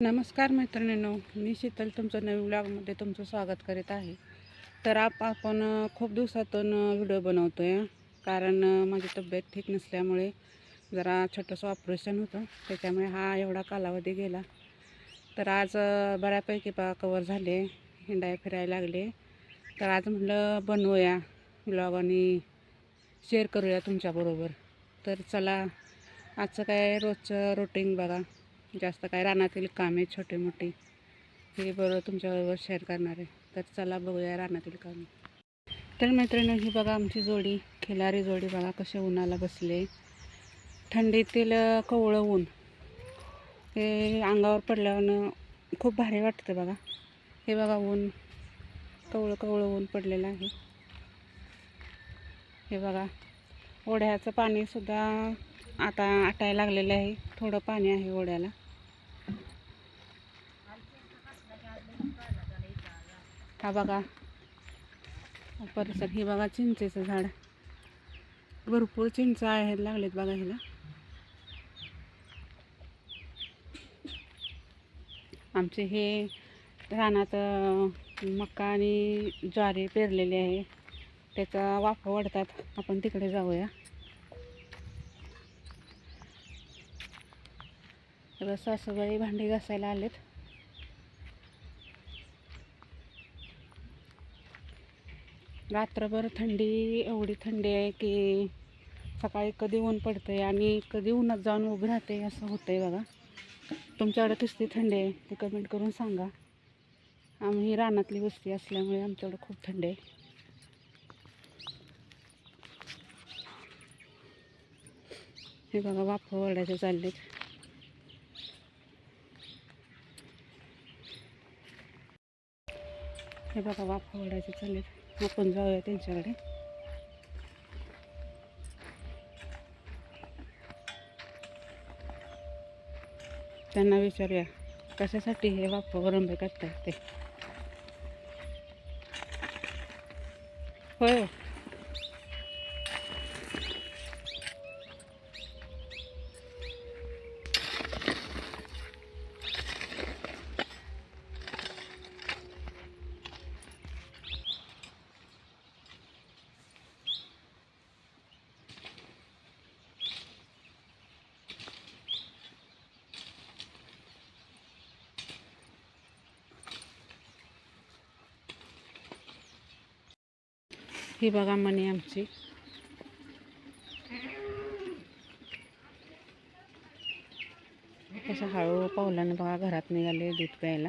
नमस्कार मैत्रिणींनो मी शीतल तुमचं नवीन ब्लॉगमध्ये तुमचं स्वागत करीत आहे. तर आप आपण खूप दिवसातून व्हिडिओ बनवतो आहे कारण माझी तब्येत ठीक नसल्यामुळे जरा छोटंसं ऑपरेशन होतं त्याच्यामुळे हा एवढा कालावधी गेला. तर आज बऱ्यापैकी पा कवर झाले हिंडाय फिरायला लागले. तर आज म्हटलं बनवूया ब्लॉग आणि शेअर करूया तुमच्याबरोबर. तर चला आजचं काय रोजचं रुटीन बघा. जास्त काय रानातील कामे छोटे मोठी हे बरोबर तुमच्याबरोबर शेअर करणार आहे. तर चला बघूया रानातील कामे. तर मैत्रिणी ही बघा आमची जोडी खिलारी जोडी बघा कसे उन्हाला बसले. थंडीतील कवळं ऊन. हे अंगावर पडल्यावर खूप भारी वाटतं बघा. हे बघा ऊन कवळं कवळं ऊन पडलेलं आहे. हे बघा ओढ्याचं पाणीसुद्धा आता आटायला लागलेलं आहे. थोडं पाणी आहे ओढ्याला. हा बघा. परिसर हे बघा चिंचेचं झाड. भरपूर चिंच आहेत लागलेत बघा ह्याला. आमचे हे रानात मका आणि ज्वारी पेरलेली आहे. त्याचा वाफा वाढतात. आपण तिकडे जाऊया. तर सासूबाई भांडी घासायला आलेत. रात्रभर थंडी एवढी थंडी आहे की सकाळी कधी ऊन पडतं आहे आणि कधी उन्हात जाऊन उभं राहते असं होतं आहे बघा. तुमच्याकडे कसली थंडी आहे ते कमेंट करून सांगा. आम्ही रानातली वस्ती असल्यामुळे आमच्याकडे खूप थंडी आहे. हे बघा वाफ वरडायचे चाललेत. हे बघा वाफ वरडायचे चाललेत. आपण जाऊया त्यांच्याकडे. त्यांना विचारूया कशासाठी हे वाफ करतात ते? होय हो. ही बघा मणी आमची. कसं हळू पावलानं बघा घरात निघाले दूध प्यायला.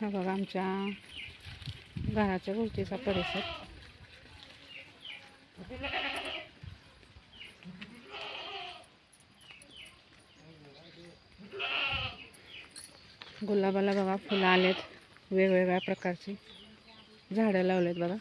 हा बघा आमच्या घराच्या गोष्टीचा परिसर. गुलाबाला बघा फुलं आलेत. वेगवेगळ्या प्रकारची झाडं लावलेत बघा.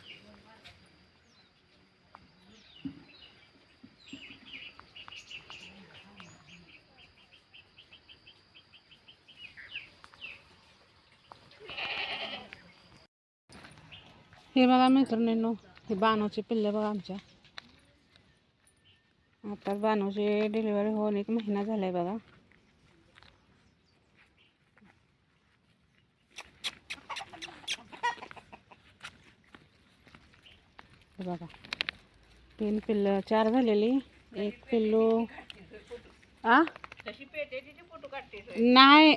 हे बघा मित्रांनो हे बाणूचे पिल्ले बघा आमच्या. आता बाणूची डिलिव्हरी होऊन एक महिना झालाय बघा. हे बघा. तीन पिल्लं चार झालेली. एक पिल्लू. आ? नाही.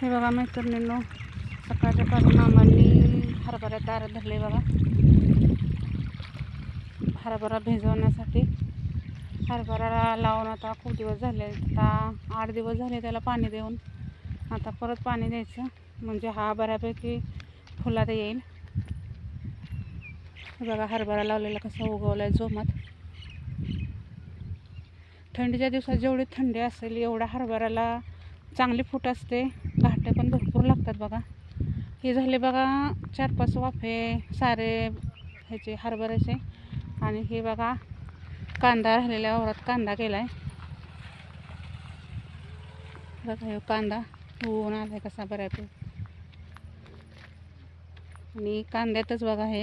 हे बघा मैत्रिणींनो सकाळच्या पासून आम्हाला हरभरा दार धरले बघा. हरभरा भिजवण्यासाठी. हरभरा लावून आता खूप दिवस झाले आता आठ दिवस झाले त्याला पाणी देऊन. आता परत पाणी द्यायचं. म्हणजे हा बऱ्यापैकी फुलात येईल. बघा हरभरा लावलेला कसा उगवला आहे जोमात. थंडीच्या दिवसात जेवढी थंडी असेल एवढ्या हरभऱ्याला चांगली फूट असते. घाटे पण भरपूर लागतात बघा. हे झाले बघा चार पाच वाफे सारे ह्याचे हरभऱ्याचे. आणि हे बघा कांदा राहिलेल्या वावरात कांदा केला आहे बघा ह्यो कांदा होऊन आलाय कसा बऱ्यापैकी. आणि कांद्यातच बघा हे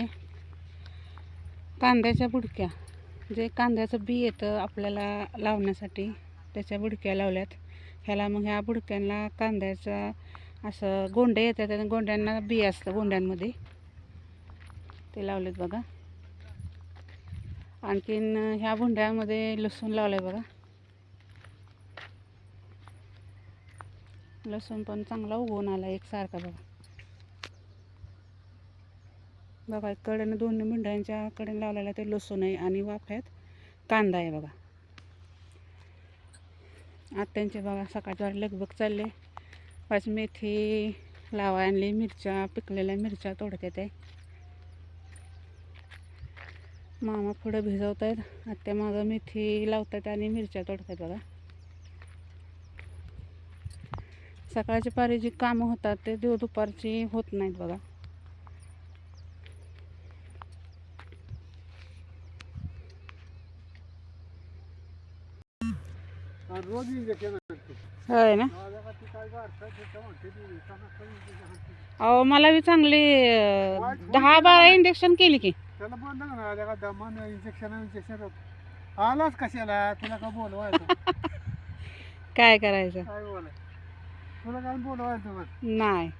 कांद्याच्या बुडक्या. जे कांद्याचं बी येतं आपल्याला लावण्यासाठी त्याच्या बुडक्या लावल्यात. ह्याला मग ह्या बुडक्यांना कांद्याचा असं गोंडे येतात आणि गोंड्यांना बी असतं गोंड्यांमध्ये. ते लावलेत बघा. आणखीन ह्या भुंड्यामध्ये लसूण लावलं आहे बघा. लसूण पण चांगला उगवून आला एकसारखा बघा. बघा कडेनं दोन मुंड्यांच्या कडेनं लावलेला ते लसूण आहे आणि वाफ्यात कांदा आहे बघा. आत्यांचे बघा सकाळच्या लगबग चालले. पाच मेथी लावा आणली मिरच्या पिकलेल्या मिरच्या तोडत येते मामा पुढं भिजवत आहेत आत्या मागं मेथी लावतात आणि मिरच्या तोडतात बघा. सकाळची पारी जी कामं होतात ते दिव दुपारची होत नाहीत बघा. होय ना? अहो मला बी चांगली दहा बारा इंजेक्शन केली की. त्याला बंद ना आल्या का दमान इंजेक्शन इंजेक्शन आलाच कशाला? तुला का बोलवायचं? काय करायचं? काय बोलाय तुला काय बोलवायचं? मग नाही.